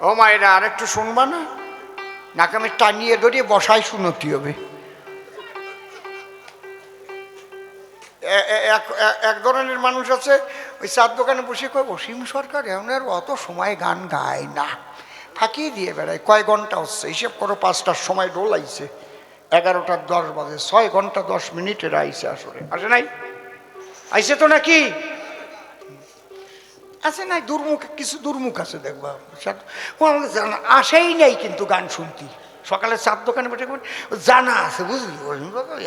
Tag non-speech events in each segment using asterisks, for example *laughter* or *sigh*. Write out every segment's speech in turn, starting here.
ও মায়েরা আর একটু শুনবা না? নাকে আমি টানিয়ে ধরিয়ে বসাই শুনতে হবে। এক- ধরনের মানুষ আছে, ওই চার দোকানে বসে কয়, অসীম সরকার এমন আর অত সময় গান গায় না। ফাঁকিয়ে দিয়ে বেড়ায়, কয় ঘণ্টা হচ্ছে? হিসেব করো পাঁচটার সময় ডোল আইছে, এগারোটার দশ বাজে, ছয় ঘণ্টা দশ মিনিটের আইছে আসলে আসে নাই? আইছে তো নাকি? আছে নাই? দুর্মুখ, কিছু দুর্মুখ আছে, দেখবা। ও আমাকে জানা, আসেই নাই কিন্তু গান শুনতি। সকালে চার দোকানে বসে জানা আছে, বুঝলি?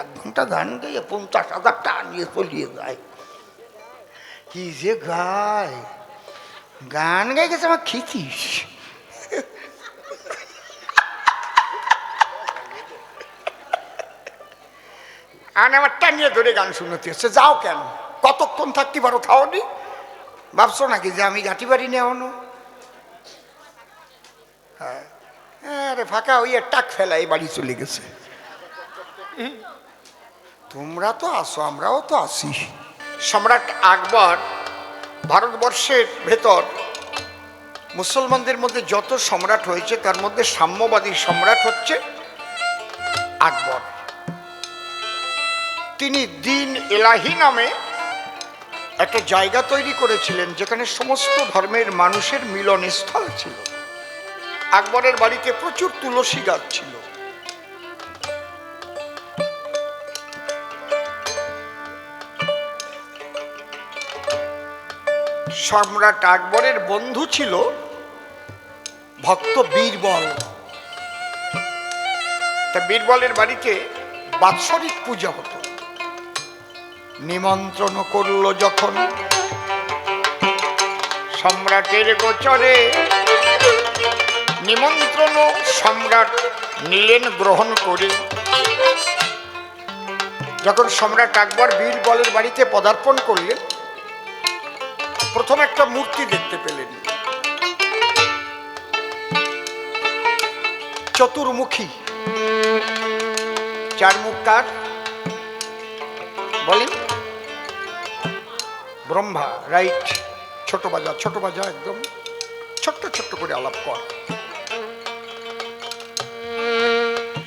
এক ঘণ্টা গান গাইয়ে পঞ্চাশ হাজার টাকা নিয়ে চলিয়ে যায়। কি যে গায়। গান গাই গেছে আমার খিচিস আর আমার টানিয়ে ধরে গান শুনতে হচ্ছে। যাও কেন? কতক্ষণ থাকতে পারো, খাওনি? ভাবছ নাকি যে আমি গাঁটি বাড়ি নেওয়ানো হ্যাঁ। আরে ফাঁকা, ওই টাক ফেলা এই বাড়ি চলে গেছে। তোমরা তো আসো, আমরাও তো আসি। সম্রাট আকবর ভারতবর্ষের ভেতর মুসলমানদের মধ্যে যত সম্রাট হয়েছে, তার মধ্যে সাম্যবাদী সম্রাট হচ্ছে আকবর। তিনি দিন এলাহি নামে একটা জায়গা তৈরি করেছিলেন যেখানে সমস্ত ধর্মের মানুষের মিলনস্থল ছিল। আকবরের বাড়িতে প্রচুর তুলসী গাছ ছিল। সম্রাট আকবরের বন্ধু ছিল ভক্ত বীরবল। তা বীরবলের বাড়িতে বাৎসরিক পূজা হতো। নিমন্ত্রণ করল যখন। সম্রাটের গোচরে নিমন্ত্রণ সম্রাট নিলেন গ্রহণ করে। যখন সম্রাট আকবর বীরবলের বাড়িতে পদার্পণ করলেন, প্রথম একটা মূর্তি দেখতে পেলেন। চতুর্মুখী। চার মুখ কার বলেন ব্রহ্মা, রাইট, ছোট বাজা ছোট বাজা একদম ছোট্ট ছোট্ট করে আলাপ কর।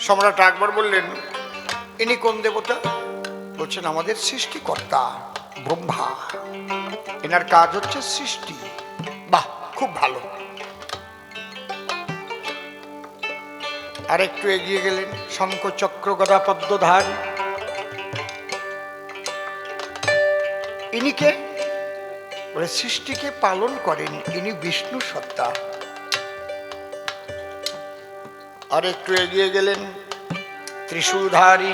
সম্রাট আকবর বললেন, ইনি কোন দেবতা? বলছেন, আমাদের সৃষ্টিকর্তা, ব্রহ্মা। এনার কাজ হচ্ছে সৃষ্টি। বাহ, খুব ভালো। আর একটু এগিয়ে গেলেন শঙ্খ চক্র গদা পদ্মধার ইনি কে? বলে সৃষ্টিকে পালন করেন, ইনি বিষ্ণু সত্তা। আর একটু এগিয়ে গেলেন, ত্রিশূলধারী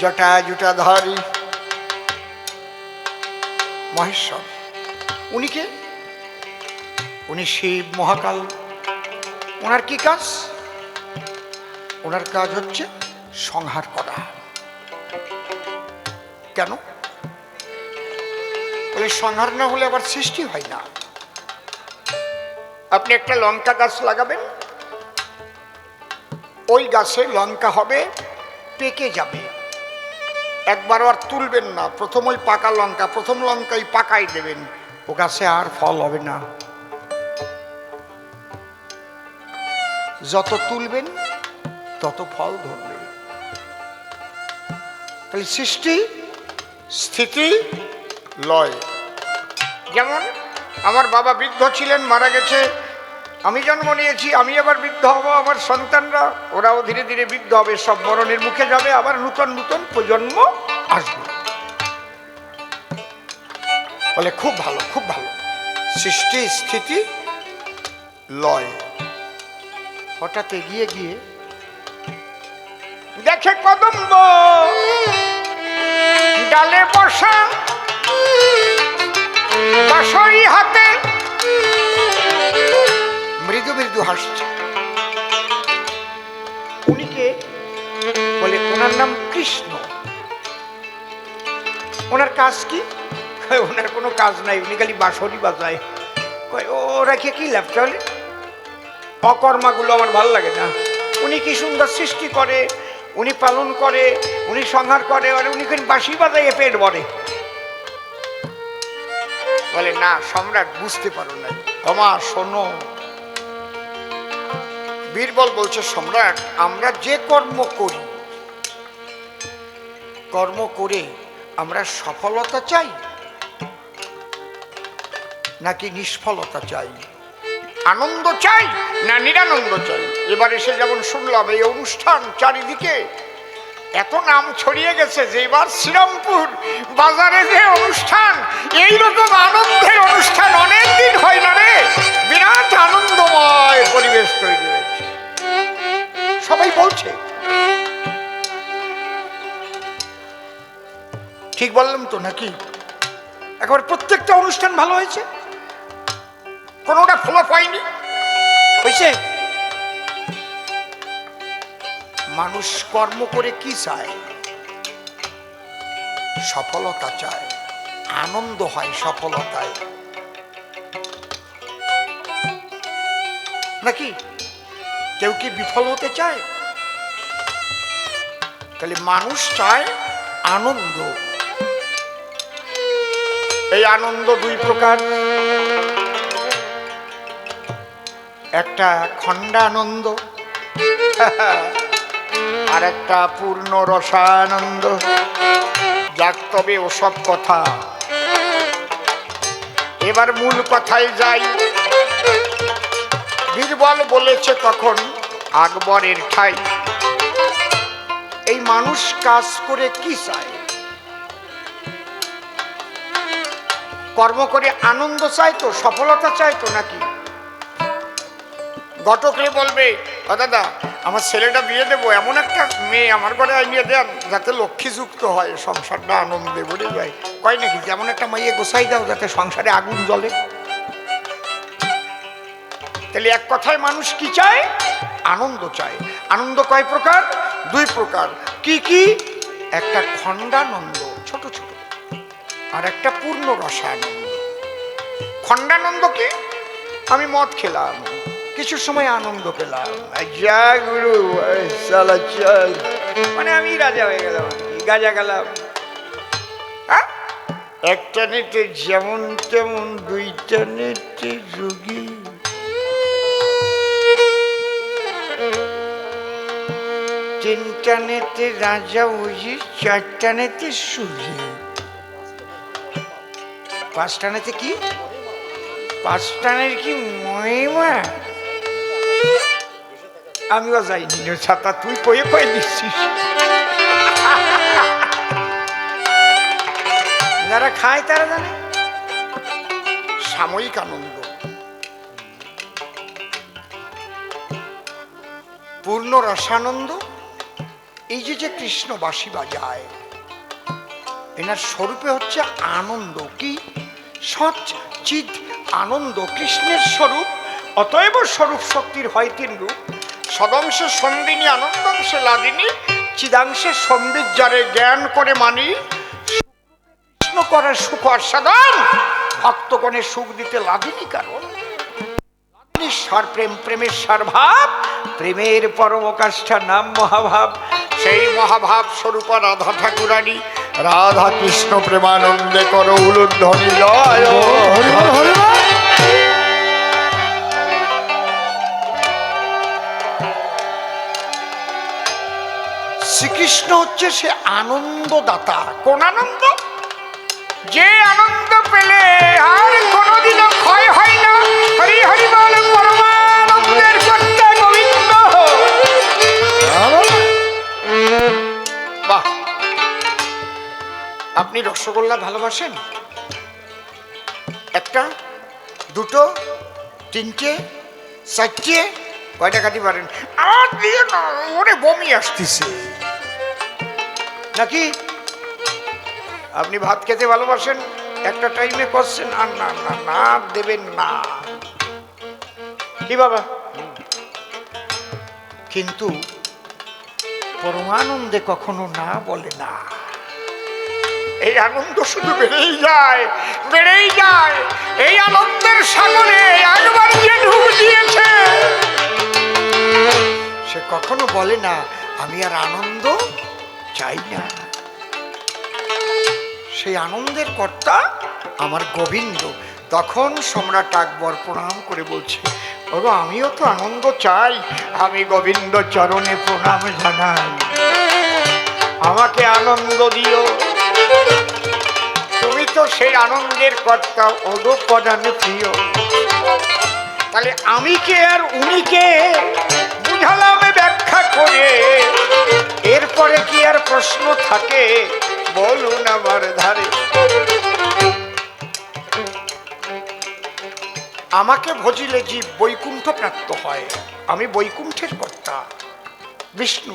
জটা জুটাধারী মহেশ্বর, উনি কে? উনি শিব মহাকাল। ওনার কি কাজ? ওনার কাজ হচ্ছে সংহার করা। কেন? বলে সংহার না হলে আবার সৃষ্টি হয় না। আপনি একটা লঙ্কা গাছ লাগাবেন। ওই গাছে লঙ্কা হবে, পেকে যাবে। একবার আর তুলবেন না। প্রথম ওই পাকা লঙ্কা, প্রথম লঙ্কাই পাকাই দেবেন। ও গাছে আর ফল হবে না। যত তুলবেন, তত ফল ধরবে। তাহলে সৃষ্টি স্থিতি লয়। যেমন আমার বাবা বৃদ্ধ ছিলেন, মারা গেছে, আমি জন্ম নিয়েছি, আমি আবার বৃদ্ধ হব, আমার সন্তানরা, ওরাও ধীরে ধীরে বৃদ্ধ হবে, সব মরণের মুখে যাবে, আবার নূতন নূতন প্রজন্ম আসবে। বলে খুব ভালো খুব ভালো। সৃষ্টি, স্থিতি, লয়। হঠাৎ এগিয়ে গিয়ে দেখে কদম্ব। ডালে বসা হাতে। মৃদু মৃদু হাসছে। উনিকে বলে, ওনার নাম কৃষ্ণ। ওনার কাজ কি? ওনার কোনো কাজ নাই, উনি খালি বাঁশরি বাজায়। ও রাখে কি লাভ তাহলে? অকর্মাগুলো আমার ভালো লাগে না। উনি কি সুন্দর সৃষ্টি করে উনি পালন করে, উনি সংহার করে, আর উনি খালি বাঁশি বাজাইয়ে পেট ভরে। বলে, না, সম্রাট, বুঝতে পারো না ক্ষমা শোনো। বীরবল বলছে, সম্রাট, আমরা যে কর্ম করি, কর্ম করে আমরা সফলতা চাই, নাকি নিষ্ফলতা চাই? আনন্দ চাই না নিরানন্দ চাই? এবার এসে যেমন শুনলাম, এই অনুষ্ঠান চারিদিকে এত নাম ছড়িয়ে গেছে যে এবার শ্রীরামপুর বাজারে যে অনুষ্ঠান, এইরকম আনন্দের অনুষ্ঠান অনেক দিন হয় না রে। বিরাট আনন্দময় পরিবেশ তৈরি হয়েছে। সবাই বলছে। ঠিক বললাম তো নাকি? একবার প্রত্যেকটা অনুষ্ঠান ভালো হয়েছে? কোনোটা ফ্লপ হয়নি হয়েছে মানুষ কর্ম করে কি চায়? সফলতা চায়। আনন্দ হয় সফলতায়। নাকি? কেউ কি বিফল হতে চায়? তাহলে মানুষ চায় আনন্দ। এই আনন্দ দুই প্রকার। একটা খণ্ডানন্দ, *laughs* আর একটা পূর্ণ রসানন্দ। যাক তবে ওসব কথা। এবার মূল কথায় যাই। বীরবল বলেছে তখন আকবরের ঠাই। এই মানুষ কাজ করে কি চায়? কর্ম করে আনন্দ চায় তো, সফলতা চায় তো নাকি? ঘটকরে বলবে "ও দাদা, আমার ছেলেটা বিয়ে দেবো, এমন একটা মেয়ে আমার ঘরে আইনিয়ে দেন যাতে লক্ষ্মীযুক্ত হয়, সংসারটা আনন্দে বলে যায়। কয় নাকি, যেমন একটা মাইয়ে গোসাই দাও, যাতে সংসারে আগুন জ্বলে। তাহলে এক কথায় মানুষ কি চায়? আনন্দ চায়। আনন্দ কয় প্রকার? দুই প্রকার। কি কি? একটা খণ্ডানন্দ, ছোট ছোট। আর একটা পূর্ণ রসানন্দ। খণ্ডানন্দ কি? আমি মদ খেলাম। কিছু সময় আনন্দ পেলাম। যা গুরু এই চল। মানে আমি রাজা হয়ে গেলাম গাজা গেলাম। হ্যাঁ? একটা নেটে যেমন তেমন দুইটা নেটে যোগী তিনটা নেতে রাজা উজি চারটা নেতে সুজি পাঁচটা নেতে কি? পাঁচটা নেতে কি মহিমা? আমিও যাইনি রে ছাতা তুই কয়ে কয়ে দিচ্ছিস যারা খায় তারা জানে। সাময়িক আনন্দ। পূর্ণ রসানন্দ, এই যে যে কৃষ্ণ বাসি বাজায়, এনার স্বরূপে হচ্ছে আনন্দ কি? সৎ আনন্দ কৃষ্ণের স্বরূপ, অতএব স্বরূপ শক্তির হয় তিন রূপ। সদংশে সন্দিনী আনন্দাংশে লাদিনী চিদাংশে সম্বিত যারে জ্ঞান করে মানি। কৃষ্ণ করে সুখ আস্বাদন, ভক্তগণে সুখ দিতে লাদিনী কারণ। ঈশ্বর প্রেম, প্রেমের ভাব, প্রেমের পরমকাষ্ঠা নাম মহাভাব। সেই মহাভাব স্বরূপ রাধা ঠাকুরানী, রাধা কৃষ্ণ প্রেমানন্দে কর উলুধ্বনি লয়। শ্রীকৃষ্ণ হচ্ছে সে আনন্দদাতা। কোন আনন্দ? যে আনন্দ পেলে আর কোনোদিনও ক্ষয় হয় না। হরি হরি বল, পরমানন্দের কর্তা গোবিন্দ। বাহ। আপনি রসগোল্লা ভালোবাসেন? একটা, দুটো, তিনটে, চারটে, কয়টা খাতে পারেন আর দিয়ে ওরে বমি আসতেছে। নাকি? আপনি ভাত খেতে ভালোবাসেন? একটা টাইমে করছেন? আর না না না, দেবেন না। কি বাবা? কিন্তু পরমানন্দে কখনো না বলে না। এই আনন্দ শুধু বেড়েই যায় বেড়েই যায়। এই আনন্দের সাগরে একবার যে ডুব দিয়েছে। সে কখনো বলে না, আমি আর আনন্দ চাই না। সেই আনন্দের কর্তা আমার গোবিন্দ। তখন সম্রাট আকবর প্রণাম করে বলছে, ওগো, আমিও তো আনন্দ চাই। আমি গোবিন্দ চরণে প্রণাম জানাই। আমাকে আনন্দ দিও। তুমি তো সেই আনন্দের কর্তা ওদো পদানে প্রিয়। তাহলে আমি কে আর উনি কে? বুঝালাম ব্যাখ্যা করে। এরপরে কি আর প্রশ্ন থাকে? বলুন আমার ধারে। আমাকে ভজিলে জীব বৈকুণ্ঠ প্রাপ্ত হয়। আমি বৈকুণ্ঠের কর্তা, বিষ্ণু।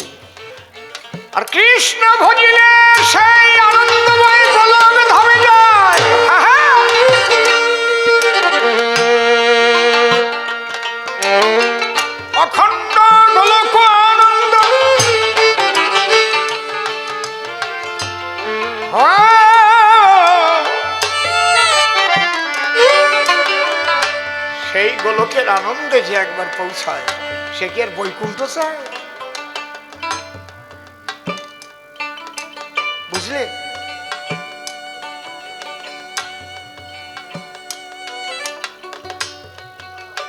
আর কৃষ্ণ ভজিলে সেই আনন্দময় ধরে যায়। যে একবার পৌঁছায়, সে কি আর বৈকুণ্ঠ চায় বুঝলে?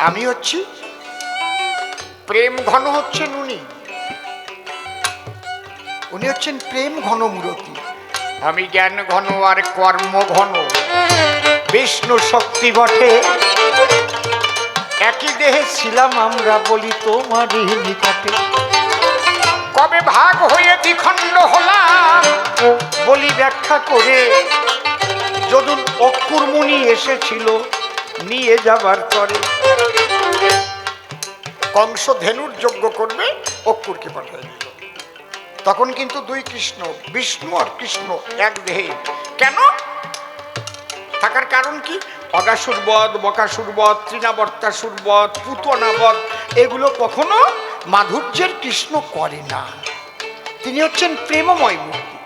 আমি হচ্ছি প্রেম ঘন হচ্ছেন উনি। উনি হচ্ছেন প্রেম ঘন মূরতি। আমি জ্ঞান ঘন আর কর্ম ঘন বিষ্ণু শক্তি বটে। একই দেহে ছিলাম আমরা বলি তোমারই নিকটে। কবে ভাগ হয়ে দ্বিখণ্ড হলাম বলি ব্যাখ্যা করে যদুন অক্ষুরমুনি এসেছিল নিয়ে যাবার পরে কংস ধেনুর যজ্ঞ করবে, অক্ষুরকে পাঠিয়ে দিল। তখন কিন্তু দুই কৃষ্ণ, বিষ্ণু আর কৃষ্ণ এক দেহে। কেন? থাকার কারণ কি? অগাসুরবধ বকাসুরবধ তৃণাবর্তাসুরবধ পুতনাবধ এগুলো কখনো মাধুর্যের কৃষ্ণ করে না। তিনি হচ্ছেন প্রেমময় মূর্তি।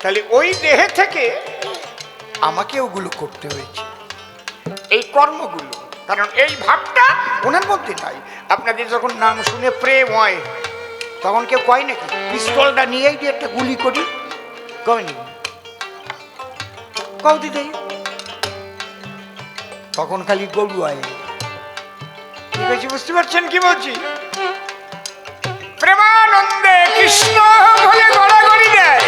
তাহলে ওই দেহে থেকে আমাকে ওগুলো করতে হয়েছে। এই কর্মগুলো, কারণ এই ভাবটা ওনার মধ্যে নাই। আপনাদের যখন নাম শুনে প্রেম হয়, তখন কেউ কয় নাকি? পিস্তলটা নিয়েই দিয়ে একটা গুলি করি? কয়নি কও দিদি। তখন খালি গরু আয় ঠিক বুঝতে পারছেন কি বলছি? প্রেমানন্দে কৃষ্ণ বলে গড়াগড়ি দেয়।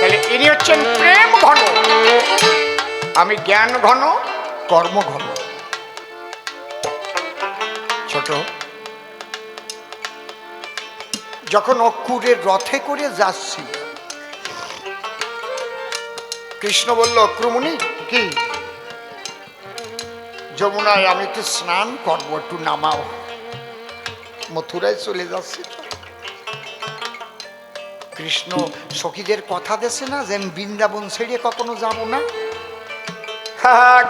তাহলে ইনি হচ্ছেন প্রেম ঘন। আমি জ্ঞান ঘন, কর্ম ঘন। ছোট, যখন অক্ষুরের রথে করে যাচ্ছি কৃষ্ণ বলল অক্রমণি কি? যমুনায় আমি একটু স্নান করব, একটু নামাও। মথুরায় চলে যাচ্ছি কৃষ্ণ সখীদের কথা দেছে না যে বৃন্দাবন ছেড়ে কখনো যাব না?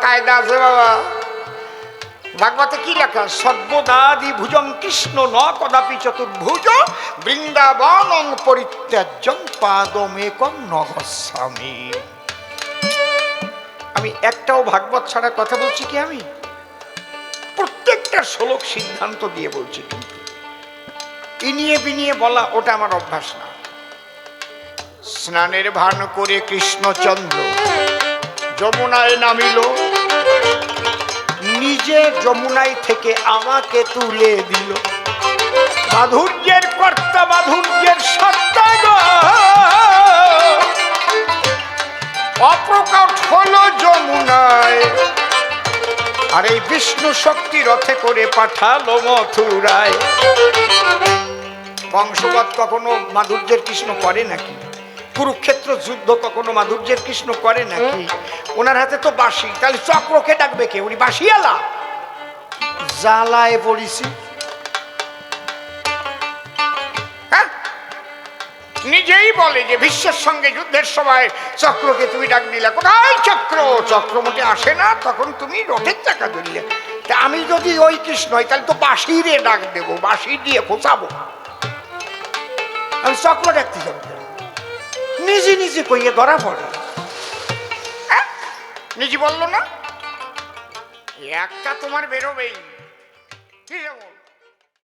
কায়দা আছে বাবা। ভাগবতে কি লেখা? সর্বদাদি ভুজং কৃষ্ণ ন কদাপি চতুর্ভুজ, বৃন্দাবন পরিত্যাজ্যং পাদমেকম নগস্বামী। আমি একটাও ভাগবত ছাড়া কথা বলছি কি আমি? প্রত্যেকটা শ্লোক সিদ্ধান্ত দিয়ে বলছি কিন্তু। ইনিয়ে বিনিয়ে বলা, ওটা আমার অভ্যাস না। স্নানের ভান করে কৃষ্ণচন্দ্র যমুনায় নামিল। নিজে যমুনায় থেকে আমাকে তুলে দিল। মাধুর্যের কর্তা, মাধুর্যের সত্তা আর এই বিষ্ণু শক্তি রথে করে পাঠালো মথুরায়। বংশগত কখনো মাধুর্যের কৃষ্ণ করে নাকি? কুরুক্ষেত্র যুদ্ধ কখনো মাধুর্যের কৃষ্ণ করে নাকি? ওনার হাতে তো বাসি তাহলে চক্রকে ডাকবে কে? উনি বাসিয়ালা জ্বালায় পড়িছি নিজেই বলে যে বিশ্বের সঙ্গে যুদ্ধের সময় চক্রকে তুমি ডাক দিলে, কোথায় চক্র? চক্র মোটে আসে না, তখন তুমি রথের চাকা ধরলে। তা আমি যদি ওই কৃষ্ণ হই, তাহলে তো বাঁশিরে ডাক দেবো, বাঁশি দিয়ে ফোসাবো। আমি চক্র ডাকতে যাব নিজে নিজে কইয়ে ধরা পড়ে। হ্যাঁ? নিজে বলল না? একটা তোমার বেরোবেই। কি যেমন